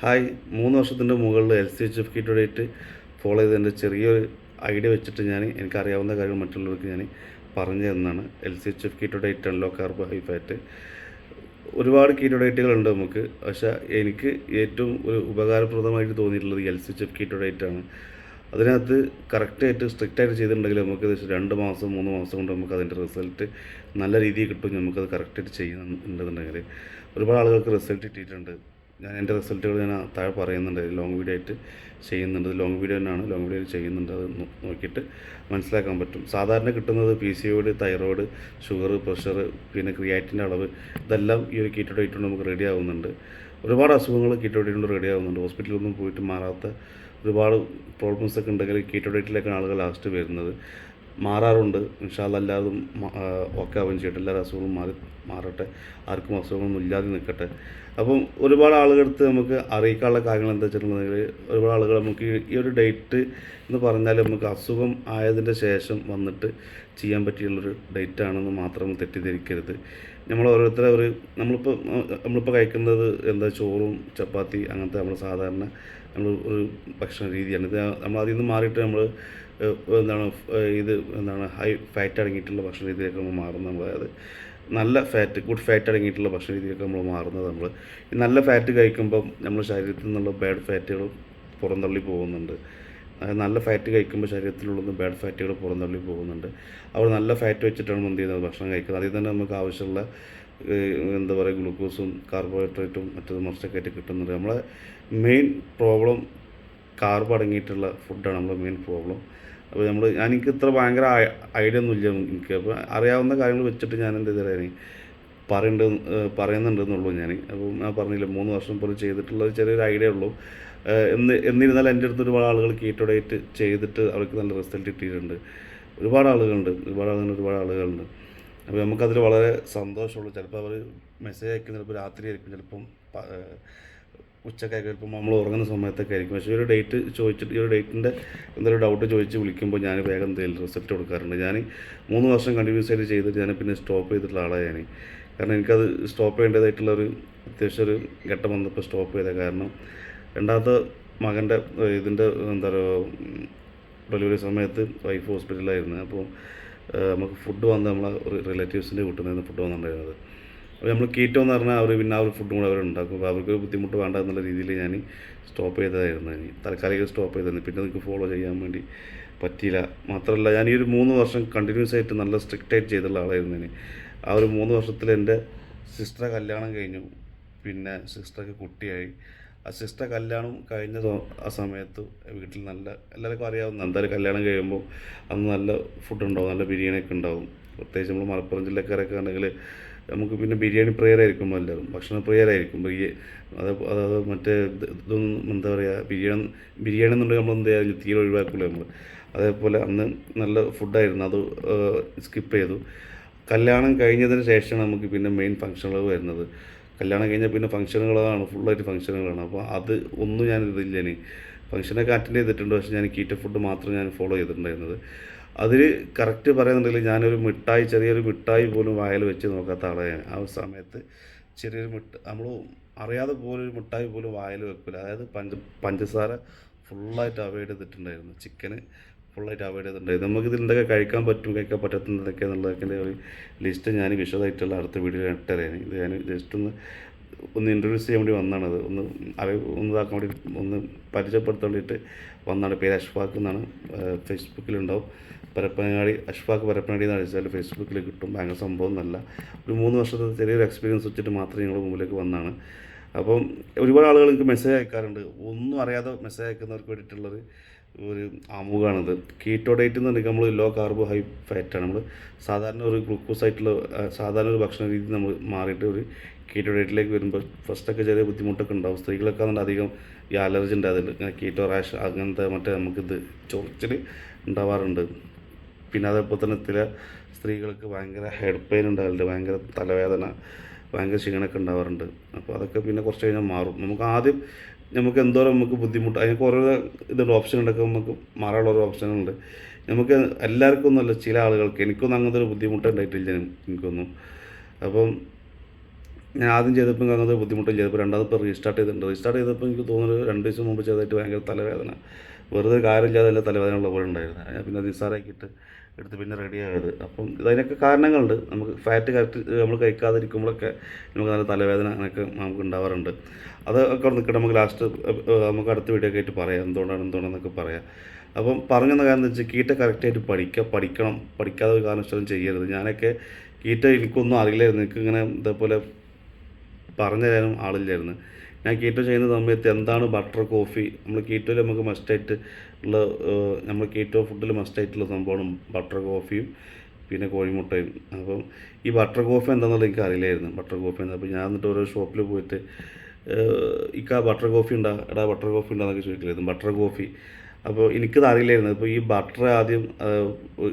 Hi. മൂന്ന് വർഷത്തിന്റെ മുകളിൽ എൽ സി എച്ച് എഫ് കിറ്റോടായിട്ട് ഫോളോ ചെയ്തതിന്റെ ചെറിയൊരു ഐഡിയ വെച്ചിട്ട് ഞാൻ എനിക്കറിയാവുന്ന കാര്യങ്ങൾ മറ്റുള്ളവർക്ക് ഞാൻ പറഞ്ഞു തന്നതാണ്. L C H F keto diet low carb ഒരുപാട് കീറ്റോഡൈറ്റുകളുണ്ട് നമുക്ക്. പക്ഷേ എനിക്ക് ഏറ്റവും ഒരു ഉപകാരപ്രദമായിട്ട് തോന്നിയിട്ടുള്ളത് L C H F keto diet ആണ് അതിനകത്ത് കറക്റ്റായിട്ട് സ്ട്രിക്റ്റായിട്ട് ചെയ്തിട്ടുണ്ടെങ്കിൽ നമുക്ക് രണ്ട് മാസം മൂന്ന് മാസം കൊണ്ട് നമുക്ക് അതിന്റെ റിസൾട്ട് നല്ല രീതിയിൽ കിട്ടും. നമുക്കത് കറക്റ്റായിട്ട് ചെയ്യുന്നുണ്ടെന്നുണ്ടെങ്കിൽ ഒരുപാട് ആളുകൾക്ക് റിസൾട്ട് കിട്ടിയിട്ടുണ്ട്. ഞാൻ എന്റെ റിസൾട്ടുകൾ ഞാൻ താഴെ പറയുന്നുണ്ട്. ലോങ് വീഡിയോ ആയിട്ട് ചെയ്യുന്നുണ്ട്. ലോങ് വീഡിയോ തന്നെയാണ്. ലോങ് വീഡിയോ ചെയ്യുന്നുണ്ട്. അത് നോക്കിയിട്ട് മനസ്സിലാക്കാൻ പറ്റും. സാധാരണ കിട്ടുന്നത് പി സി ഒയുടെ തൈറോയ്ഡ് ഷുഗർ പ്രഷർ പിന്നെ ക്രിയാറ്റിന്റെ അളവ് ഇതെല്ലാം ഈ ഒരു കീറ്റോ ഡേറ്റ് കൊണ്ട് നമുക്ക് റെഡി ആവുന്നുണ്ട്. ഒരുപാട് അസുഖങ്ങൾ കീറ്റോ ഡേറ്റ് കൊണ്ട് റെഡി ആവുന്നുണ്ട്. ഹോസ്പിറ്റലിലൊന്നും പോയിട്ട് മാറാത്ത ഒരുപാട് പ്രോബ്ലംസ് ഒക്കെ ഉണ്ടെങ്കിൽ കീറ്റോ ഡേറ്റിലേക്കാണ് ആളുകൾ ലാസ്റ്റ് വരുന്നത്. മാറാറുണ്ട്. ഇൻഷാല്ല എല്ലാവരും ഓക്കെ ആവുകയും ചെയ്യട്ടെ. എല്ലാ അസുഖങ്ങളും മാറി മാറട്ടെ. ആർക്കും അസുഖങ്ങളൊന്നും ഇല്ലാതെ നിൽക്കട്ടെ. അപ്പം ഒരുപാട് ആളുകളടുത്ത് നമുക്ക് അറിയിക്കാനുള്ള കാര്യങ്ങൾ എന്താ വെച്ചിട്ടുണ്ടെങ്കിൽ ഒരുപാട് ആളുകൾ നമുക്ക് ഈ ഒരു ഡേറ്റ് എന്ന് പറഞ്ഞാൽ നമുക്ക് അസുഖം ആയതിന്റെ ശേഷം വന്നിട്ട് ചെയ്യാൻ പറ്റിയുള്ളൊരു ഡേറ്റ് ആണെന്ന് മാത്രം തെറ്റിദ്ധരിക്കരുത്. നമ്മൾ ഓരോരുത്തരെ ഒരു നമ്മളിപ്പോൾ നമ്മളിപ്പോൾ കഴിക്കുന്നത് എന്താ ചോറും ചപ്പാത്തി അങ്ങനത്തെ നമ്മൾ സാധാരണ നമ്മൾ ഒരു ഭക്ഷണ രീതിയാണ്. ഇത് നമ്മൾ അതിൽ നിന്ന് മാറിയിട്ട് നമ്മൾ എന്താണ് ഇത് എന്താണ് ഹൈ ഫാറ്റ് അടങ്ങിയിട്ടുള്ള ഭക്ഷണ രീതിയിലേക്ക് നമ്മൾ മാറുന്നത് നമ്മൾ അതായത് നല്ല ഫാറ്റ് ഗുഡ് ഫാറ്റ് അടങ്ങിയിട്ടുള്ള ഭക്ഷണ രീതിയിലേക്ക് നമ്മൾ മാറുന്നത് നമ്മൾ ഈ നല്ല ഫാറ്റ് കഴിക്കുമ്പം നമ്മൾ ശരീരത്തിൽ നിന്നുള്ള ബാഡ് ഫാറ്റുകൾ പുറന്തള്ളി പോകുന്നുണ്ട്. നല്ല ഫാറ്റ് കഴിക്കുമ്പോൾ ശരീരത്തിലുള്ള ബാഡ് ഫാറ്റുകൾ പുറന്തള്ളി പോകുന്നുണ്ട്. അവർ നല്ല ഫാറ്റ് വെച്ചിട്ടാണ് എന്ത് ചെയ്യുന്നത് ഭക്ഷണം കഴിക്കുന്നത്. അതിൽ തന്നെ നമുക്ക് ആവശ്യമുള്ള എന്താ പറയുക ഗ്ലൂക്കോസും കാർബോഹൈഡ്രേറ്റും മറ്റു മറിച്ചൊക്കെ ആയിട്ട് കിട്ടുന്നുണ്ട്. നമ്മളെ മെയിൻ പ്രോബ്ലം കാർബ് അടങ്ങിയിട്ടുള്ള ഫുഡാണ് നമ്മുടെ മെയിൻ പ്രോബ്ലം അപ്പോൾ നമ്മൾ ഞാൻ എനിക്ക് ഇത്ര ഭയങ്കര ഐഡിയ ഒന്നുമില്ല എനിക്ക്. അപ്പോൾ അറിയാവുന്ന കാര്യങ്ങൾ വെച്ചിട്ട് ഞാൻ എന്ത് ചെയ്തേനെ പറയുന്നുണ്ട് പറയുന്നുണ്ടെന്നുള്ളൂ ഞാൻ അപ്പോൾ ഞാൻ പറഞ്ഞില്ല മൂന്ന് വർഷം പോലും ചെയ്തിട്ടുള്ള ചെറിയൊരു ഐഡിയ ഉള്ളൂ. എന്ന് എന്നിരുന്നാൽ എന്റെ അടുത്ത് ഒരുപാട് ആളുകൾ കീറ്റോ ഡയറ്റ് ചെയ്തിട്ട് അവർക്ക് നല്ല റിസൾട്ട് കിട്ടിയിട്ടുണ്ട്. ഒരുപാട് ആളുകളുണ്ട്. ഒരുപാട് ആളുകൾ ഒരുപാട് ആളുകളുണ്ട്. അപ്പോൾ നമുക്കതിൽ വളരെ സന്തോഷമുള്ളൂ. ചിലപ്പോൾ അവർ മെസ്സേജ് അയക്കുന്ന ചിലപ്പോൾ രാത്രി ആയിരിക്കും. ചിലപ്പം പ- ഏഹ് ഉച്ചക്കായിരിക്കും ചിലപ്പോൾ നമ്മൾ ഉറങ്ങുന്ന സമയത്തൊക്കെ ആയിരിക്കും. പക്ഷേ ഒരു ഡേറ്റ് ചോദിച്ചിട്ട് ഈ ഒരു ഡേറ്റിന്റെ എന്തെങ്കിലും ഡൗട്ട് ചോദിച്ച് വിളിക്കുമ്പോൾ ഞാൻ വേഗം എന്തെങ്കിലും റിസൾട്ട് കൊടുക്കാറുണ്ട്. ഞാൻ മൂന്ന് വർഷം കണ്ടിന്യൂസ് ആയിട്ട് ചെയ്തിട്ട് ഞാൻ പിന്നെ സ്റ്റോപ്പ് ചെയ്തിട്ടുള്ള ആളാണ് കാരണം എനിക്കത് സ്റ്റോപ്പ് ചെയ്യേണ്ടതായിട്ടുള്ള ഒരു അത്യാവശ്യം ഒരു ഘട്ടം വന്നപ്പോൾ സ്റ്റോപ്പ് ചെയ്ത കാരണം രണ്ടാമത്തെ മകന്റെ ഇതിന്റെ എന്താ പറയുക ഡെലിവറി സമയത്ത് വൈഫ് ഹോസ്പിറ്റലിലായിരുന്നു അപ്പോൾ നമുക്ക് ഫുഡ് വന്ന് നമ്മളെ റിലേറ്റീവ്സിന്റെ വീട്ടിൽ നിന്ന് ഫുഡ് വന്നിട്ടുണ്ടായിരുന്നത്. അപ്പോൾ നമ്മൾ കീറ്റോ എന്ന് പറഞ്ഞാൽ അവർ പിന്നെ ആ ഒരു ഫുഡും കൂടെ അവരുണ്ടാക്കും. അപ്പോൾ അവർക്ക് ബുദ്ധിമുട്ട് വേണ്ട എന്നുള്ള രീതിയിൽ ഞാൻ സ്റ്റോപ്പ് ചെയ്തതായിരുന്നു. ഇനി താൽക്കാലിക സ്റ്റോപ്പ് ചെയ്തായിരുന്നു പിന്നെ നിങ്ങൾക്ക് ഫോളോ ചെയ്യാൻ വേണ്ടി പറ്റിയില്ല. മാത്രമല്ല ഞാൻ ഈ ഒരു മൂന്ന് വർഷം കണ്ടിന്യൂസ് ആയിട്ട് നല്ല സ്ട്രിക്റ്റ് ആയിട്ട് ചെയ്തുള്ള ആളായിരുന്നു ഇനി ആ ഒരു മൂന്ന് വർഷത്തിൽ എന്റെ സിസ്റ്റർ കല്യാണം കഴിഞ്ഞു. പിന്നെ സിസ്റ്റർക്ക് കുട്ടിയായി. ആ സിസ്റ്റർ കല്യാണം കഴിഞ്ഞ ആ സമയത്ത് വീട്ടിൽ നല്ല എല്ലാവർക്കും അറിയാവുന്ന എന്തായാലും കല്യാണം കഴിയുമ്പോൾ അന്ന് നല്ല ഫുഡ് ഉണ്ടാവും നല്ല ബിരിയാണിയൊക്കെ ഉണ്ടാവും. പ്രത്യേകിച്ച് നമ്മൾ മലപ്പുറം ജില്ലക്കാരൊക്കെ ആണെങ്കിൽ നമുക്ക് പിന്നെ ബിരിയാണി പ്രിയരായിരിക്കും എല്ലാവരും. ഭക്ഷണ പ്രിയരായിരിക്കും. ബിരിയ അത് അതായത് മറ്റേ ഇത് ഇതൊന്നും എന്താ പറയുക ബിരിയാണി ബിരിയാണി എന്നുണ്ടെങ്കിൽ നമ്മൾ എന്ത് ചെയ്യാം തീരെ ഒഴിവാക്കില്ല നമ്മൾ അതേപോലെ അന്ന് നല്ല ഫുഡായിരുന്നു. അത് സ്കിപ്പ് ചെയ്തു. കല്യാണം കഴിഞ്ഞതിന് ശേഷമാണ് നമുക്ക് പിന്നെ മെയിൻ ഫംഗ്ഷനുകൾ വരുന്നത്. കല്യാണം കഴിഞ്ഞാൽ പിന്നെ ഫംഗ്ഷനുകളാണ് ഫുള്ളായിട്ട് ഫംഗ്ഷനുകളാണ്. അപ്പോൾ അത് ഒന്നും ഞാൻ ഇതില്ല ഇനി. ഫംഗ്ഷനൊക്കെ അറ്റൻഡ് ചെയ്തിട്ടുണ്ട്. പക്ഷേ ഞാൻ കീറ്റ ഫുഡ് മാത്രം ഞാൻ ഫോളോ ചെയ്തിട്ടുണ്ടായിരുന്നത്. അതിൽ കറക്റ്റ് പറയുന്നുണ്ടെങ്കിൽ ഞാനൊരു മിഠായി ചെറിയൊരു മിഠായി പോലും വായിൽ വെച്ച് നോക്കാത്ത ആളാണ് ആ സമയത്ത് ചെറിയൊരു മിഠ നമ്മൾ അറിയാതെ പോലൊരു മിഠായി പോലും വായിൽ വെക്കില്ല അതായത് പഞ്ച പഞ്ചസാര ഫുള്ളായിട്ട് അവോയ്ഡ് ചെയ്തിട്ടുണ്ടായിരുന്നു. ചിക്കന് ഫുള്ളായിട്ട് അവോയ്ഡ് ചെയ്തിട്ടുണ്ടായിരുന്നു. നമുക്ക് ഇതിൽ എന്തൊക്കെ കഴിക്കാൻ പറ്റും കഴിക്കാൻ പറ്റത്തുന്നതൊക്കെ എന്നുള്ളതൊക്കെ ഒരു ലിസ്റ്റ് ഞാൻ വിശദമായിട്ടുള്ള അടുത്ത വീഡിയോ ഇട്ടറിയാണ് ഇത് ഞാൻ ജസ്റ്റ് ഒന്ന് ഒന്ന് ഇൻട്രൊഡ്യൂസ് ചെയ്യാൻ വേണ്ടി വന്നതാണത് ഒന്ന് അറിവ് ഒന്ന് വേണ്ടി ഒന്ന് പരിചയപ്പെടുത്താൻ വേണ്ടിയിട്ട് വന്നതാണ് പേര് അഷ്ഫാഖ് എന്നാണ്. ഫേസ്ബുക്കിലുണ്ടാവും. പരപ്പനങ്ങാടി അഷ്ഫാഖ് പരപ്പനങ്ങാടി എന്ന് അടിച്ചാൽ ഫേസ്ബുക്കിൽ കിട്ടും. ഭയങ്കര സംഭവം എന്നല്ല. ഒരു മൂന്ന് വർഷത്തെ ചെറിയൊരു എക്സ്പീരിയൻസ് വെച്ചിട്ട് മാത്രമേ ഞങ്ങൾ മുമ്പിലേക്ക് വന്നാണ്. അപ്പം ഒരുപാട് ആളുകൾ എനിക്ക് മെസ്സേജ് അയക്കാറുണ്ട്. ഒന്നും അറിയാതെ മെസ്സേജ് അയക്കുന്നവർക്ക് വേണ്ടിയിട്ടുള്ളൊരു ഒരു ആമുഖമാണിത് കീറ്റോ ഡയറ്റ് എന്ന് പറഞ്ഞാൽ നമ്മൾ ലോ കാർബോ ഹൈ ഫാറ്റാണ് നമ്മൾ സാധാരണ ഒരു ഗ്ലൂക്കോസ് ആയിട്ടുള്ള സാധാരണ ഒരു ഭക്ഷണ രീതി നമ്മൾ മാറിയിട്ട് ഒരു കീറ്റോ ഡേറ്റിലേക്ക് വരുമ്പോൾ ഫസ്റ്റൊക്കെ ചെറിയ ബുദ്ധിമുട്ടൊക്കെ ഉണ്ടാവും. സ്ത്രീകളൊക്കെ അതുകൊണ്ട് അധികം ഈ അലർജി ഉണ്ട്. ഇങ്ങനെ കീറ്റോ റാഷ് അങ്ങനത്തെ മറ്റേ നമുക്കിത് ചൊറിച്ചിൽ ഉണ്ടാവാറുണ്ട്. പിന്നെ അതേപോലെ തന്നെ ചില സ്ത്രീകൾക്ക് ഭയങ്കര ഹെഡ് പെയിൻ ഉണ്ടാകലുണ്ട് ഭയങ്കര തലവേദന ഭയങ്കര ക്ഷീണമൊക്കെ ഉണ്ടാവാറുണ്ട്. അപ്പോൾ അതൊക്കെ പിന്നെ കുറച്ച് കഴിഞ്ഞാൽ മാറും. നമുക്ക് ആദ്യം നമുക്ക് എന്തോരം നമുക്ക് ബുദ്ധിമുട്ട് അതിന് കുറേ ഇതുണ്ട് ഓപ്ഷൻ ഉണ്ടൊക്കെ നമുക്ക് മാറാനുള്ള ഓരോ ഓപ്ഷനുണ്ട് നമുക്ക് എല്ലാവർക്കും ഒന്നുമല്ല ചില ആളുകൾക്ക് എനിക്കൊന്നും അങ്ങനത്തെ ഒരു ബുദ്ധിമുട്ട് ഉണ്ടായിട്ടില്ല എനിക്കൊന്നും. അപ്പം ഞാൻ ആദ്യം ചെയ്തപ്പോൾ അങ്ങനത്തെ ബുദ്ധിമുട്ടും ചെയ്തപ്പോൾ രണ്ടാമത്തെ റീസ്റ്റാർട്ട് ചെയ്തിട്ടുണ്ട്. റീസ്റ്റാർട്ട് ചെയ്തപ്പോൾ എനിക്ക് തോന്നുന്നത് രണ്ട് ദിവസം മുമ്പ് ചെയ്തിട്ട് ഭയങ്കര തലവേദന. വെറുതെ കാര്യമില്ലാതെ അല്ല തലവേദന ഉള്ള പോലെ ഉണ്ടായിരുന്നു. ഞാൻ പിന്നെ നിസ്സാറാക്കിയിട്ട് എടുത്ത് പിന്നെ റെഡി ആയത്. അപ്പം ഇതിനൊക്കെ കാരണങ്ങളുണ്ട്. നമുക്ക് ഫാറ്റ് കറക്റ്റ് നമ്മൾ കഴിക്കാതിരിക്കുമ്പോഴൊക്കെ നമുക്ക് നല്ല തലവേദന അങ്ങനെയൊക്കെ നമുക്ക് ഉണ്ടാവാറുണ്ട്. അതൊക്കെ ഒക്കെ നിൽക്കട്ടെ. നമുക്ക് ലാസ്റ്റ് നമുക്ക് അടുത്ത വീഡിയോ ഒക്കെ ആയിട്ട് പറയാം. എന്തുകൊണ്ടാണ് എന്തുകൊണ്ടാണെന്നൊക്കെ പറയാം. അപ്പം പറഞ്ഞെന്ന കാര്യം എന്ന് വെച്ചാൽ കീറ്റ കറക്റ്റായിട്ട് പഠിക്കുക പഠിക്കണം. പഠിക്കാതെ ഒരു കാരണവശാലും ചെയ്യരുത്. ഞാനൊക്കെ കീറ്റ എനിക്കൊന്നും അറിയില്ലായിരുന്നു. എനിക്ക് ഇങ്ങനെ ഇതേപോലെ പറഞ്ഞു തരാനും ആളില്ലായിരുന്നു. ഞാൻ കീറ്റോ ചെയ്യുന്ന സമയത്ത് എന്താണ് ബട്ടർ കോഫി നമ്മൾ കീറ്റോയിൽ നമുക്ക് മസ്റ്റായിട്ട് ഉള്ള നമ്മൾ കീറ്റോ ഫുഡിൽ മസ്റ്റായിട്ടുള്ള സംഭവമാണ് ബട്ടർ കോഫിയും പിന്നെ കോഴിമുട്ടയും. അപ്പം ഈ ബട്ടർ കോഫി എന്താണെന്നുള്ളത് എനിക്ക് അറിയില്ലായിരുന്നു. ബട്ടർ കോഫി എന്താ? അപ്പോൾ ഞാൻ എന്നിട്ട് ഓരോ ഷോപ്പിൽ പോയിട്ട് ഇക്ക ബട്ടർ കോഫി ഉണ്ടാ? എടാ ബട്ടർ കോഫി ഉണ്ടാന്നൊക്കെ ചോദിക്കില്ലായിരുന്നു ബട്ടർ കോഫി അപ്പോൾ എനിക്കത് അറിയില്ലായിരുന്നു. അപ്പോൾ ഈ ബട്ടർ ആദ്യം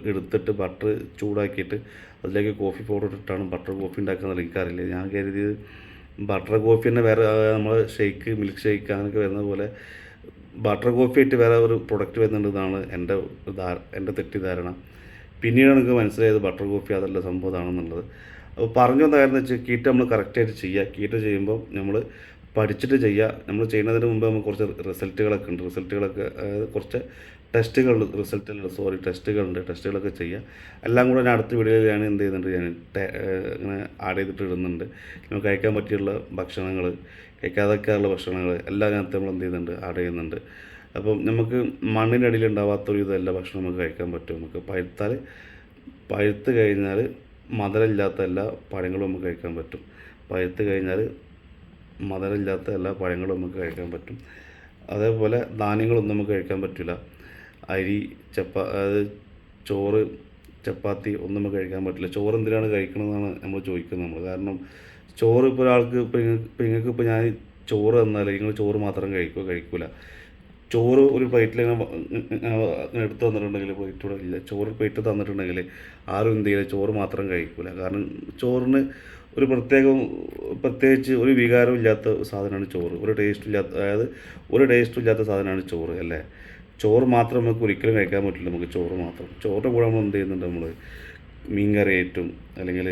എടുത്തിട്ട് ബട്ടർ ചൂടാക്കിയിട്ട് അതിലേക്ക് കോഫി പൗഡർ ഇട്ടിട്ടാണ് ബട്ടർ കോഫി ഉണ്ടാക്കുന്നത് എനിക്കറിയില്ല. ഞാൻ കരുതിയത് ബട്ടർ കോഫി തന്നെ വേറെ നമ്മൾ ഷെയ്ക്ക് മിൽക്ക് ഷെയ്ക്ക് അങ്ങനെയൊക്കെ വരുന്ന പോലെ ബട്ടർ കോഫി ആയിട്ട് വേറെ ഒരു പ്രൊഡക്റ്റ് വരുന്നുണ്ടെന്നാണ് എന്റെ എന്റെ തെറ്റിദ്ധാരണ. പിന്നീടാണ് എനിക്ക് മനസ്സിലായത് ബട്ടർ കോഫി അതല്ല സംഭവമാണെന്നുള്ളത് അപ്പോൾ പറഞ്ഞു വന്ന കാര്യം വെച്ചാൽ കീറ്റ് നമ്മൾ കറക്റ്റായിട്ട് ചെയ്യുക കീറ്റ് ചെയ്യുമ്പോൾ നമ്മൾ പഠിച്ചിട്ട് ചെയ്യുക നമ്മൾ ചെയ്യുന്നതിന് മുമ്പ് നമുക്ക് കുറച്ച് റിസൾട്ടുകളൊക്കെ ഉണ്ട്. റിസൾട്ടുകളൊക്കെ കുറച്ച് ടെസ്റ്റുകളുണ്ട് റിസൾട്ടിൽ സോറി ടെസ്റ്റുകളുണ്ട്. ടെസ്റ്റുകളൊക്കെ ചെയ്യുക എല്ലാം കൂടെ ഞാൻ അടുത്ത വീഡിയോയിൽ ഞാൻ എന്ത് ചെയ്യുന്നുണ്ട് ഞാൻ അങ്ങനെ ആഡ് ചെയ്തിട്ട് ഇടുന്നുണ്ട്. നമുക്ക് കഴിക്കാൻ പറ്റിയുള്ള ഭക്ഷണങ്ങൾ കഴിക്കാതൊക്കെയുള്ള ഭക്ഷണങ്ങൾ എല്ലാം അതിനകത്ത് നമ്മൾ എന്ത് ചെയ്യുന്നുണ്ട്? ആഡ് ചെയ്യുന്നുണ്ട്. അപ്പം നമുക്ക് മണ്ണിനടിയിൽ ഉണ്ടാവാത്തൊരു ഇതല്ല ഭക്ഷണം നമുക്ക് കഴിക്കാൻ പറ്റും. നമുക്ക് പഴുത്താൽ പഴുത്ത് കഴിഞ്ഞാൽ മധുരമില്ലാത്ത എല്ലാ പഴങ്ങളും നമുക്ക് കഴിക്കാൻ പറ്റും. പഴുത്ത് കഴിഞ്ഞാൽ മധുരമില്ലാത്ത എല്ലാ പഴങ്ങളും നമുക്ക് കഴിക്കാൻ പറ്റും. അതേപോലെ ധാന്യങ്ങളൊന്നും നമുക്ക് കഴിക്കാൻ പറ്റില്ല. അരി ചപ്പ അതായത് ചോറ് ചപ്പാത്തി ഒന്നും നമുക്ക് കഴിക്കാൻ പറ്റില്ല. ചോറ് എന്തിനാണ് കഴിക്കണമെന്നാണ് നമ്മൾ ചോദിക്കുന്നത് നമ്മൾ. കാരണം ചോറ് ഇപ്പോൾ ഒരാൾക്ക് ഇപ്പോൾ ഇപ്പോൾ നിങ്ങൾക്ക് ഇപ്പോൾ ഞാൻ ചോറ് തന്നാൽ നിങ്ങൾ ചോറ് മാത്രം കഴിക്കുമോ കഴിക്കില്ല ചോറ് ഒരു പ്ലേറ്റിൽ എടുത്ത് തന്നിട്ടുണ്ടെങ്കിൽ പ്ലേറ്റൂടെ ഇല്ല. ചോറ് പ്ലേറ്റ് തന്നിട്ടുണ്ടെങ്കിൽ ആരും എന്ത് ചെയ്യില്ല ചോറ് മാത്രം കഴിക്കില്ല കാരണം ചോറിന് ഒരു പ്രത്യേകം പ്രത്യേകിച്ച് ഒരു വികാരമില്ലാത്ത സാധനമാണ് ചോറ്. ഒരു ടേസ്റ്റും ഇല്ലാത്ത അതായത് ഒരു ടേസ്റ്റും ഇല്ലാത്ത സാധനമാണ് ചോറ് അല്ലേ? ചോറ് മാത്രം നമുക്ക് ഒരിക്കലും കഴിക്കാൻ പറ്റില്ല. നമുക്ക് ചോറ് മാത്രം. ചോറിന്റെ കൂടെ നമ്മൾ എന്ത് ചെയ്യുന്നുണ്ട്? നമ്മൾ മീൻ കറി കറിയായിട്ടും അല്ലെങ്കിൽ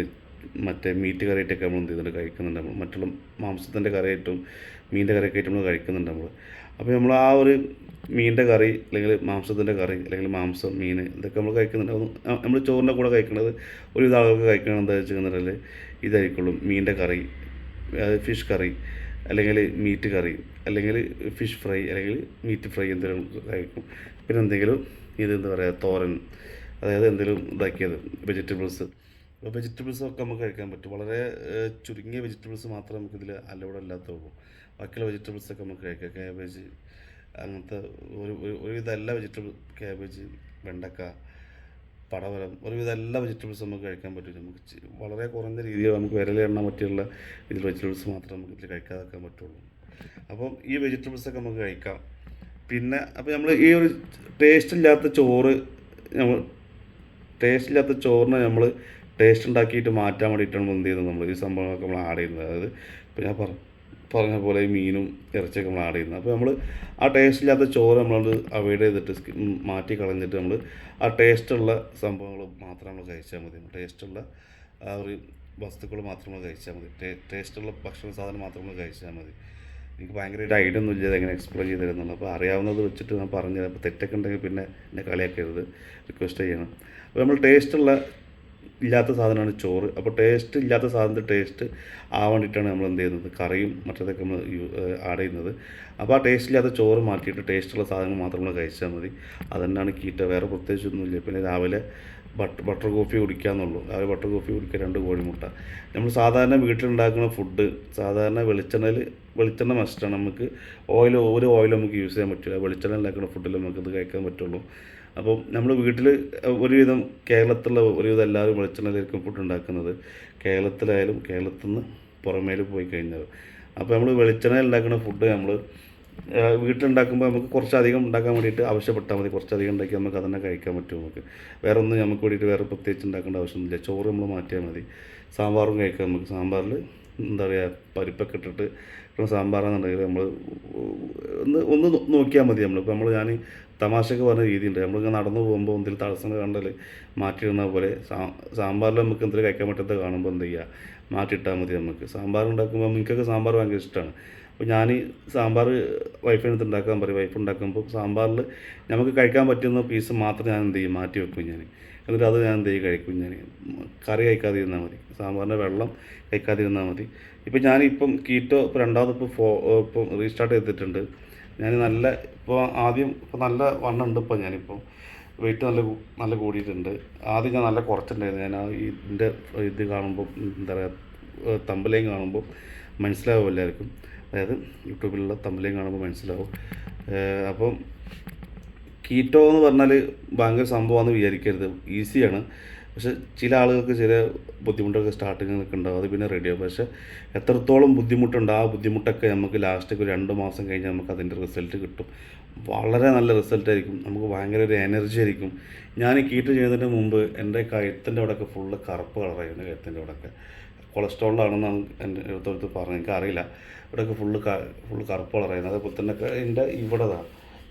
മറ്റേ മീറ്റ് കറി കറിയായിട്ടൊക്കെ നമ്മൾ എന്ത് ചെയ്യുന്നുണ്ട്? കഴിക്കുന്നുണ്ട് നമ്മൾ. മറ്റുള്ള മാംസത്തിന്റെ കറിയായിട്ടും മീനിന്റെ കറിയൊക്കെ ആയിട്ട് നമ്മൾ കഴിക്കുന്നുണ്ട് നമ്മൾ. അപ്പോൾ നമ്മൾ ആ ഒരു മീനിന്റെ കറി അല്ലെങ്കിൽ മാംസത്തിന്റെ കറി അല്ലെങ്കിൽ മാംസം മീൻ ഇതൊക്കെ നമ്മൾ കഴിക്കുന്നുണ്ട്. നമ്മൾ ചോറിന്റെ കൂടെ കഴിക്കുന്നത് ഒരുവിധ ആളുകൾക്ക് കഴിക്കണം എന്താ വെച്ചിട്ടുണ്ടെങ്കിൽ ഇതായിരിക്കുള്ളൂ മീനിന്റെ കറി ഫിഷ് കറി അല്ലെങ്കിൽ മീറ്റ് കറി അല്ലെങ്കിൽ ഫിഷ് ഫ്രൈ അല്ലെങ്കിൽ മീറ്റ് ഫ്രൈ എന്തെങ്കിലും കഴിക്കും പിന്നെ എന്തെങ്കിലും ഇത് എന്താ പറയുക തോരൻ അതായത് എന്തെങ്കിലും ഇതാക്കിയത് വെജിറ്റബിൾസ് അപ്പോൾ വെജിറ്റബിൾസ് ഒക്കെ നമുക്ക് കഴിക്കാൻ പറ്റും. വളരെ ചുരുങ്ങിയ വെജിറ്റബിൾസ് മാത്രമേ നമുക്കിതിൽ അലൗഡ് അല്ലാത്തുള്ളൂ. ബാക്കിയുള്ള വെജിറ്റബിൾസ് ഒക്കെ നമുക്ക് കഴിക്കാം. കാബേജ് അങ്ങനത്തെ ഒരു ഒരു- ഇതല്ല വെജിറ്റബിൾ കാബേജ് വെണ്ടക്ക പടവലം ഒരുവിധം എല്ലാ വെജിറ്റബിൾസും നമുക്ക് കഴിക്കാൻ പറ്റും. നമുക്ക് വളരെ കുറഞ്ഞ രീതിയിൽ നമുക്ക് വിരലെണ്ണ പറ്റിയുള്ള ഇതിൽ വെജിറ്റബിൾസ് മാത്രമേ നമുക്ക് ഇതിൽ കഴിക്കാതാക്കാൻ പറ്റുള്ളൂ. അപ്പം ഈ വെജിറ്റബിൾസൊക്കെ നമുക്ക് കഴിക്കാം. പിന്നെ അപ്പോൾ നമ്മൾ ഈ ഒരു ടേസ്റ്റ് ഇല്ലാത്ത ചോറ് നമ്മൾ ടേസ്റ്റ് ഇല്ലാത്ത ചോറിനെ നമ്മൾ ടേസ്റ്റ് ഉണ്ടാക്കിയിട്ട് മാറ്റാൻ വേണ്ടിയിട്ടാണ് എന്ത് ചെയ്യുന്നത് നമ്മൾ ഈ സംഭവങ്ങളൊക്കെ നമ്മൾ ആഡ് ചെയ്യുന്നത്. അതായത് ഇപ്പോൾ ഞാൻ പറ പറഞ്ഞ പോലെ മീനും ഇറച്ചിയൊക്കെ നമ്മൾ ആഡ് ചെയ്യുന്നത്. അപ്പോൾ നമ്മൾ ആ ടേസ്റ്റ് ഇല്ലാത്ത ചോറ് നമ്മൾ അവോയ്ഡ് ചെയ്തിട്ട് മാറ്റി കളഞ്ഞിട്ട് നമ്മൾ ആ ടേസ്റ്റുള്ള സംഭവങ്ങൾ മാത്രം നമ്മൾ കഴിച്ചാൽ മതി. ടേസ്റ്റുള്ള ആ ഒരു വസ്തുക്കൾ മാത്രം നമ്മൾ കഴിച്ചാൽ മതി. ടേസ്റ്റുള്ള ഭക്ഷണ സാധനം മാത്രം നമ്മൾ കഴിച്ചാൽ മതി. എനിക്ക് ഭയങ്കരമായിട്ട് ഐഡിയ ഒന്നും ഇല്ല എങ്ങനെ എക്സ്പ്ലെയിൻ ചെയ്ത് തരുന്നുള്ളൂ അപ്പോൾ അറിയാവുന്നത് വെച്ചിട്ട് ഞാൻ പറഞ്ഞത് അപ്പോൾ തെറ്റൊക്കെ ഉണ്ടെങ്കിൽ പിന്നെ എന്നെ കളിയാക്കരുത്. റിക്വസ്റ്റ് ചെയ്യണം. അപ്പോൾ നമ്മൾ ടേസ്റ്റുള്ള ഇല്ലാത്ത സാധനമാണ് ചോറ്. അപ്പോൾ ടേസ്റ്റ് ഇല്ലാത്ത സാധനത്തിന്റെ ടേസ്റ്റ് ആവാൻ വേണ്ടിയിട്ടാണ് നമ്മൾ എന്ത് ചെയ്യുന്നത്? കറിയും മറ്റതൊക്കെ നമ്മൾ ആഡ് ചെയ്യുന്നത്. അപ്പോൾ ആ ടേസ്റ്റ് ഇല്ലാത്ത ചോറ് മാറ്റിയിട്ട് ടേസ്റ്റുള്ള സാധനങ്ങൾ മാത്രം നമ്മൾ കഴിച്ചാൽ മതി. അതുതന്നെയാണ് കീറ്റ വേറെ പ്രത്യേകിച്ചൊന്നുമില്ല. പിന്നെ രാവിലെ ബട്ടർ ബട്ടർ കോഫി കുടിക്കാന്നുള്ളൂ. രാവിലെ ബട്ടർ കോഫി കുടിക്കുക രണ്ട് കോഴിമുട്ട. നമ്മൾ സാധാരണ വീട്ടിലുണ്ടാക്കുന്ന ഫുഡ് സാധാരണ വെളിച്ചെണ്ണയിൽ വെളിച്ചെണ്ണ മസ്റ്റാണ് നമുക്ക് ഓയിൽ ഒരു ഓയിൽ നമുക്ക് യൂസ് ചെയ്യാൻ പറ്റില്ല. വെളിച്ചെണ്ണ ഉണ്ടാക്കുന്ന ഫുഡിൽ നമുക്കത് കഴിക്കാൻ പറ്റുള്ളൂ. അപ്പോൾ നമ്മൾ വീട്ടിൽ ഒരുവിധം കേരളത്തിലുള്ള ഒരുവിധം എല്ലാവരും വെളിച്ചെണ്ണയിലായിരിക്കും ഫുഡ് ഉണ്ടാക്കുന്നത്. കേരളത്തിലായാലും കേരളത്തിൽ നിന്ന് പുറമേൽ പോയി കഴിഞ്ഞാൽ അപ്പോൾ നമ്മൾ വെളിച്ചെണ്ണയിൽ ഉണ്ടാക്കുന്ന ഫുഡ് നമ്മൾ വീട്ടിലുണ്ടാക്കുമ്പോൾ നമുക്ക് കുറച്ചധികം ഉണ്ടാക്കാൻ വേണ്ടിയിട്ട് ആവശ്യപ്പെട്ടാൽ മതി. കുറച്ചധികം ഉണ്ടാക്കി നമുക്ക് അതന്നെ കഴിക്കാൻ പറ്റും നമുക്ക്. വേറെ ഒന്നും നമുക്ക് വേണ്ടിയിട്ട് വേറെ പ്രത്യേകിച്ച് ഉണ്ടാക്കേണ്ട ആവശ്യമൊന്നുമില്ല. ചോറ് നമ്മൾ മാറ്റിയാൽ മതി. സാമ്പാറും കഴിക്കാം നമുക്ക്. സാമ്പാറിൽ എന്താ പറയുക പരിപ്പൊക്കെ ഇട്ടിട്ട് സാമ്പാറാണെന്നുണ്ടെങ്കിൽ നമ്മൾ ഒന്ന് ഒന്ന് നോക്കിയാൽ മതി നമ്മൾ ഇപ്പോൾ നമ്മൾ ഞാൻ തമാശക്ക് പറഞ്ഞ രീതിയുണ്ട്. നമ്മളിങ്ങനെ നടന്നു പോകുമ്പോൾ എന്തെങ്കിലും തടസ്സം കണ്ടാൽ മാറ്റിയിടുന്ന പോലെ സാമ്പാറിൽ നമുക്ക് എന്തെങ്കിലും കഴിക്കാൻ പറ്റാത്ത കാണുമ്പോൾ എന്ത് ചെയ്യുക മാറ്റിയിട്ടാൽ മതി നമുക്ക് സാമ്പാർ ഉണ്ടാക്കുമ്പോൾ എനിക്കൊക്കെ സാമ്പാർ ഭയങ്കര ഇഷ്ടമാണ് അപ്പോൾ ഞാൻ സാമ്പാർ വൈഫിനടുത്ത് ഉണ്ടാക്കാൻ പറയും. വൈഫ് ഉണ്ടാക്കുമ്പോൾ സാമ്പാറിൽ നമുക്ക് കഴിക്കാൻ പറ്റുന്ന പീസ് മാത്രം ഞാൻ എന്ത് ചെയ്യും? മാറ്റി വെക്കും ഞാൻ എന്നിട്ട് അത് ഞാൻ എന്ത് ചെയ്യും? കഴിക്കും ഞാൻ കറി കഴിക്കാതെ ഇരുന്നാൽ മതി. സാമ്പാറിന്റെ വെള്ളം കഴിക്കാതിരുന്നാൽ മതി. ഇപ്പം ഞാനിപ്പം കീറ്റോ ഇപ്പോൾ രണ്ടാമത് ഇപ്പോൾ ഫോ ഇപ്പം റീസ്റ്റാർട്ട് ചെയ്തിട്ടുണ്ട്. ഞാൻ നല്ല ഇപ്പോൾ ആദ്യം ഇപ്പോൾ നല്ല വണ്ണം ഉണ്ട് ഇപ്പോൾ ഞാനിപ്പോൾ വെയിറ്റ് നല്ല നല്ല കൂടിയിട്ടുണ്ട്. ആദ്യം ഞാൻ നല്ല കുറച്ചിട്ടുണ്ടായിരുന്നു. ഞാൻ ആ ഇതിന്റെ ഇത് കാണുമ്പോൾ എന്താ പറയുക തമ്പലയും കാണുമ്പോൾ മനസ്സിലാവും എല്ലാവർക്കും അതായത് യൂട്യൂബിലുള്ള തമ്പലയും കാണുമ്പോൾ മനസ്സിലാവും. അപ്പം കീറ്റോ എന്ന് പറഞ്ഞാൽ ഭയങ്കര സംഭവമാണെന്ന് വിചാരിക്കരുത്. ഈസിയാണ്. പക്ഷെ ചില ആളുകൾക്ക് ചില ബുദ്ധിമുട്ടൊക്കെ സ്റ്റാർട്ടിങ്ങിലൊക്കെ ഉണ്ടാവും. അത് പിന്നെ റെഡിയാവും പക്ഷേ എത്രത്തോളം ബുദ്ധിമുട്ടുണ്ട് ആ ബുദ്ധിമുട്ടൊക്കെ നമുക്ക് ലാസ്റ്റൊക്കെ ഒരു രണ്ട് മാസം കഴിഞ്ഞാൽ നമുക്ക് അതിന്റെ റിസൾട്ട് കിട്ടും. വളരെ നല്ല റിസൾട്ടായിരിക്കും നമുക്ക് ഭയങ്കര ഒരു എനർജി ആയിരിക്കും. ഞാൻ കീറ്റോ ചെയ്യുന്നതിന് മുമ്പ് എന്റെ കഴുത്തിന്റെ അവിടെയൊക്കെ ഫുള്ള് കറുപ്പ് കളറായിരുന്നു കഴുത്തിന്റെ അവിടെയൊക്കെ. കൊളസ്ട്രോളാണെന്ന് എന്റെ അടുത്തടുത്ത് എനിക്ക് എനിക്കറിയില്ല. ഇവിടെയൊക്കെ ഫുള്ള് ഫുള്ള് കറുപ്പ് കളറായിരുന്നു. അതേപോലെ തന്നെ എന്റെ ഇവിടെ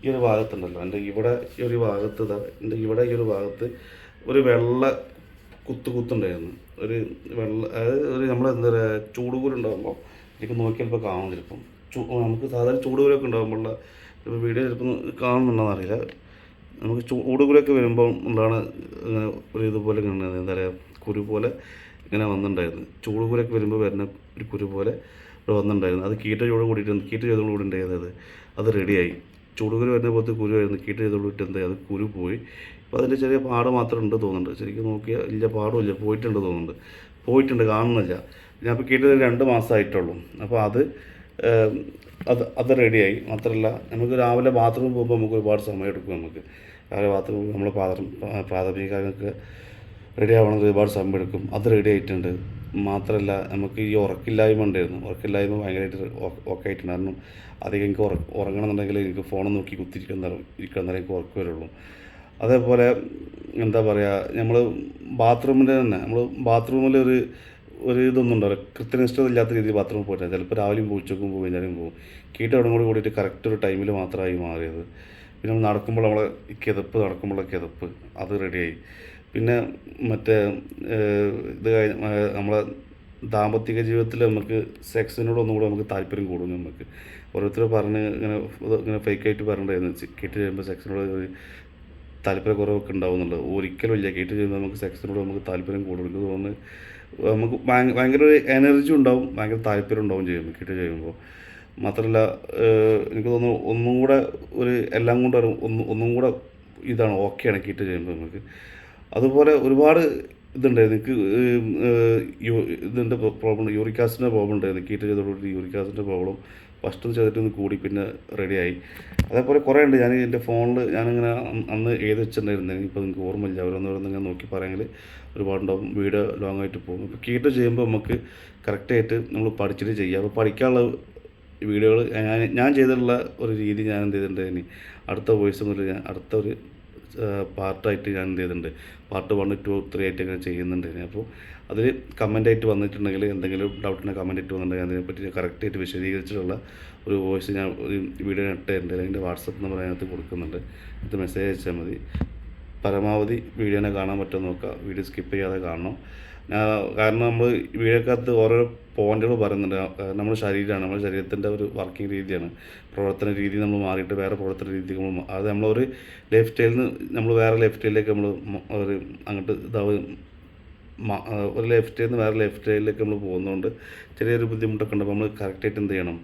ഈ ഒരു ഭാഗത്തുണ്ടല്ലോ. എന്റെ ഇവിടെ ഈ ഒരു ഭാഗത്ത് എന്റെ ഇവിടെ ഈ ഒരു ഭാഗത്ത് ഒരു വെള്ള കുത്ത് കുത്തുണ്ടായിരുന്നു ഒരു വെള്ള അതായത് ഒരു നമ്മൾ എന്താ പറയുക ചൂടുകൂരുണ്ടാകുമ്പോൾ എനിക്ക് നോക്കിയാൽ ഇപ്പോൾ കാണും ചിലപ്പം. ചൂ നമുക്ക് സാധാരണ ചൂടുകൂലൊക്കെ ഉണ്ടാകുമ്പോഴുള്ള ഇപ്പോൾ വീഡിയോ ചിലപ്പോൾ കാണുന്നുണ്ടോയെന്നറിയില്ല നമുക്ക് ചൂടുകൂലൊക്കെ വരുമ്പോൾ ഉണ്ടാണ് ഇങ്ങനെ ഒരു ഇതുപോലെ ഇങ്ങനെ എന്താ പറയുക കുരു പോലെ ഇങ്ങനെ വന്നിട്ടുണ്ടായിരുന്നു. ചൂടുകൂലൊക്കെ വരുമ്പോൾ വരുന്ന ഒരു കുരു പോലെ ഇവിടെ വന്നിട്ടുണ്ടായിരുന്നു. അത് കീറ്റ ചൂട് കൂടിയിട്ട് കീറ്റ ചെയ്തോട് കൂടി ഉണ്ടായിരുന്നത്. അത് റെഡിയായി ചൂടുകുരു വരുന്ന പോലത്തെ കുരു ആയിരുന്നു. കീട്ട് എന്തായി അത് കുരു പോയി. അപ്പോൾ അതിന്റെ ചെറിയ പാട് മാത്രം ഉണ്ട് തോന്നുന്നുണ്ട്. ശരിക്കും നോക്കിയാൽ ഇല്ല പാടുമില്ല പോയിട്ടുണ്ട് തോന്നുന്നുണ്ട്. പോയിട്ടുണ്ട് കാണുന്നില്ല. ഞാൻ ഇപ്പോൾ കീറ്റ രണ്ട് മാസമായിട്ടുള്ളൂ അപ്പോൾ അത് അത് അത് റെഡിയായി. മാത്രമല്ല നമുക്ക് രാവിലെ ബാത്റൂമിൽ പോകുമ്പോൾ നമുക്ക് ഒരുപാട് സമയം എടുക്കും നമുക്ക്. രാവിലെ ബാത്റൂമിൽ നമ്മൾ പ്രാഥമിക കാര്യങ്ങൾക്ക് റെഡി ആവണമെങ്കിൽ ഒരുപാട് സമയം എടുക്കും. അത് റെഡി ആയിട്ടുണ്ട്. മാത്രമല്ല നമുക്ക് ഈ ഉറക്കില്ലായ്മ ഉണ്ടായിരുന്നു. ഉറക്കില്ലായ്മ ഭയങ്കരമായിട്ട് ഒക്കെ ആയിട്ടുണ്ട് കാരണം അധികം എനിക്ക് ഉറ ഉറങ്ങണമെന്നുണ്ടെങ്കിൽ എനിക്ക് ഫോൺ നോക്കി കുത്തിരിക്കുന്ന ഇരിക്കുന്ന എനിക്ക് ഉറക്കം വരുള്ളൂ അതേപോലെ എന്താ പറയുക നമ്മൾ ബാത്റൂമിന്റെ തന്നെ നമ്മൾ ബാത്റൂമിൽ ഒരു ഒരു ഇതൊന്നും ഉണ്ടാവില്ല. കൃത്യനിഷ്ഠത ഇല്ലാത്ത രീതിയിൽ ബാത്റൂമിൽ പോയിട്ടില്ല ചിലപ്പോൾ രാവിലെയും പോയി ഉച്ചക്കും പോകും വൈകുന്നേരം പോകും. കീട്ട് അവിടെ കൂടി കൂടിയിട്ട് കറക്റ്റ് ഒരു ടൈമിൽ മാത്രമായി മാറിയത്. പിന്നെ നമ്മൾ നടക്കുമ്പോൾ നമ്മളെ കിതപ്പ് നടക്കുമ്പോഴുള്ള കിതപ്പ് അത് റെഡിയായി പിന്നെ മറ്റേ ഇത് നമ്മളെ ദാമ്പത്തിക ജീവിതത്തിൽ നമുക്ക് സെക്സിനോട് ഒന്നും കൂടെ നമുക്ക് താല്പര്യം കൂടുന്നു നമുക്ക്. ഓരോരുത്തർ പറഞ്ഞ് ഇങ്ങനെ ഇങ്ങനെ ഫേക്കായിട്ട് പറഞ്ഞിട്ടുണ്ടായിരുന്നു. കേട്ട് കഴിയുമ്പോൾ സെക്സിനോട് ഒരു താല്പര്യക്കുറവൊക്കെ ഉണ്ടാവുന്നുള്ളത് ഒരിക്കലും ഇല്ല. കേട്ട് കഴിയുമ്പോൾ നമുക്ക് സെക്സിനോട് നമുക്ക് താല്പര്യം കൂടും. എനിക്ക് തോന്നുന്നു നമുക്ക് ഭയ- ഭയങ്കര ഒരു എനർജി ഉണ്ടാവും ഭയങ്കര താല്പര്യം ഉണ്ടാവും ചെയ്യും കേട്ട് കഴിയുമ്പോൾ മാത്രമല്ല എനിക്ക് തോന്നുന്നു ഒന്നും കൂടെ ഒരു എല്ലാം കൊണ്ടും ഒന്നും കൂടെ ഇതാണ് ഓക്കെയാണ് കേട്ട് ചെയ്യുമ്പോൾ നമുക്ക്. അതുപോലെ ഒരുപാട് ഇതുണ്ട് എനിക്ക് ഇതിന്റെ പ്രോബ്ലം യൂറിക് ആസിഡിന്റെ പ്രോബ്ലം ഉണ്ടായിരുന്നു. കീറ്റ് ചെയ്തോടുകൂടി യൂറിക് ആസിഡിന്റെ പ്രോബ്ലം ഫസ്റ്റ് ഒന്ന് ചെയ്തിട്ട് ഒന്ന് കൂടി പിന്നെ റെഡിയായി അതേപോലെ കുറേ ഉണ്ട്. ഞാൻ എന്റെ ഫോണിൽ ഞാനിങ്ങനെ അന്ന് ഏത് വെച്ചിട്ടുണ്ടായിരുന്നു. ഇപ്പോൾ നിങ്ങൾക്ക് ഓർമ്മയില്ല. അവരൊന്നും ഇങ്ങനെ നോക്കി പറയുമെങ്കിൽ ഒരുപാടുണ്ടാവും. വീഡിയോ ലോങ് ആയിട്ട് പോകും. ഇപ്പോൾ കീറ്റ് ചെയ്യുമ്പോൾ നമുക്ക് കറക്റ്റായിട്ട് നമ്മൾ പഠിച്ചിട്ട് ചെയ്യുക അപ്പോൾ പഠിക്കാനുള്ള വീഡിയോകൾ ഞാൻ ഞാൻ ചെയ്തിട്ടുള്ള ഒരു രീതി ഞാൻ എന്ത് ചെയ്തിട്ടുണ്ട് ഇനി അടുത്ത വോയിസ് മുതൽ ഞാൻ അടുത്ത ഒരു പാർട്ടായിട്ട് ഞാൻ എന്ത് ചെയ്തിട്ടുണ്ട് പാർട്ട് വൺ ടു ത്രീ ആയിട്ട് ഇങ്ങനെ ചെയ്യുന്നുണ്ട്. അപ്പോൾ അതിൽ കമന്റ് ആയിട്ട് വന്നിട്ടുണ്ടെങ്കിൽ എന്തെങ്കിലും ഡൗട്ടിന്റെ കമന്റ് ആയിട്ട് വന്നിട്ടുണ്ടെങ്കിൽ അതിനെപ്പറ്റി കറക്റ്റായിട്ട് വിശദീകരിച്ചിട്ടുള്ള ഒരു വോയിസ് ഞാൻ ഒരു വീഡിയോ ഇട്ടിട്ടുണ്ട്. അല്ലെങ്കിൽ വാട്സപ്പ് നമ്പർ അതിനകത്ത് കൊടുക്കുന്നുണ്ട്. ഇത് മെസ്സേജ് അയച്ചാൽ മതി. പരമാവധി വീഡിയോനെ കാണാൻ പറ്റുമോ നോക്കുക. വീഡിയോ സ്കിപ്പ് ചെയ്യാതെ കാണണം. ഞാൻ- കാരണം നമ്മൾ വീഡിയോക്കകത്ത് ഓരോ പോയിന്റുകൾ പറയുന്നുണ്ട്. നമ്മുടെ ശരീരമാണ് നമ്മുടെ ശരീരത്തിന്റെ ഒരു വർക്കിംഗ് രീതിയാണ്. പ്രവർത്തന രീതി നമ്മൾ മാറിയിട്ട് വേറെ പ്രവർത്തന രീതി നമ്മൾ അത് നമ്മളൊരു ലൈഫ് സ്റ്റൈലിൽ നിന്ന് നമ്മൾ വേറെ ലൈഫ് സ്റ്റൈലിലേക്ക് നമ്മൾ ഒരു അങ്ങോട്ട് ഇതാവും ഒരു ലൈഫ് സ്റ്റൈലിൽ നിന്ന് വേറെ ലൈഫ് സ്റ്റൈലിലേക്ക് നമ്മൾ പോകുന്നതുകൊണ്ട് ചെറിയൊരു ബുദ്ധിമുട്ടൊക്കെ ഉണ്ട്. അപ്പോൾ നമ്മൾ കറക്റ്റായിട്ട് എന്ത് ചെയ്യണം?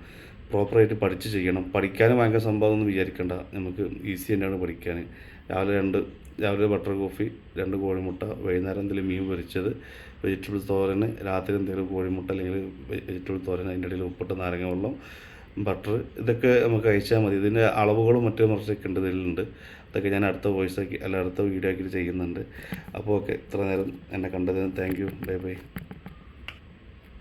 പ്രോപ്പറായിട്ട് പഠിച്ച് ചെയ്യണം. പഠിക്കാനും ഭയങ്കര സംഭവം ഒന്നും വിചാരിക്കേണ്ട. നമുക്ക് ഈസി തന്നെയാണ് പഠിക്കാൻ രാവിലെ രണ്ട് രാവിലെ ബട്ടർ കോഫി രണ്ട് കോഴിമുട്ട വൈകുന്നേരം എന്തെങ്കിലും മീൻ പൊരിച്ചത് വെജിറ്റബിൾ തോരന് രാത്രി എന്തെങ്കിലും കോഴിമുട്ട അല്ലെങ്കിൽ വെജിറ്റബിൾ തോരൻ അതിന്റെ ഇടയിൽ ഉപ്പിട്ട നാരങ്ങ വെള്ളം ബട്ടർ ഇതൊക്കെ നമുക്ക് അയച്ചാൽ മതി. ഇതിന്റെ അളവുകളും മറ്റു മറിച്ചൊക്കെ ഉണ്ട് ഇതിലുണ്ട്. അതൊക്കെ ഞാൻ അടുത്ത വോയിസ് ആക്കി അല്ല അടുത്ത വീഡിയോ ആക്കിയിട്ട് ചെയ്യുന്നുണ്ട്. അപ്പോൾ ഓക്കെ ഇത്ര നേരം എന്നെ കണ്ടതിന് താങ്ക് യു ബൈ ബൈ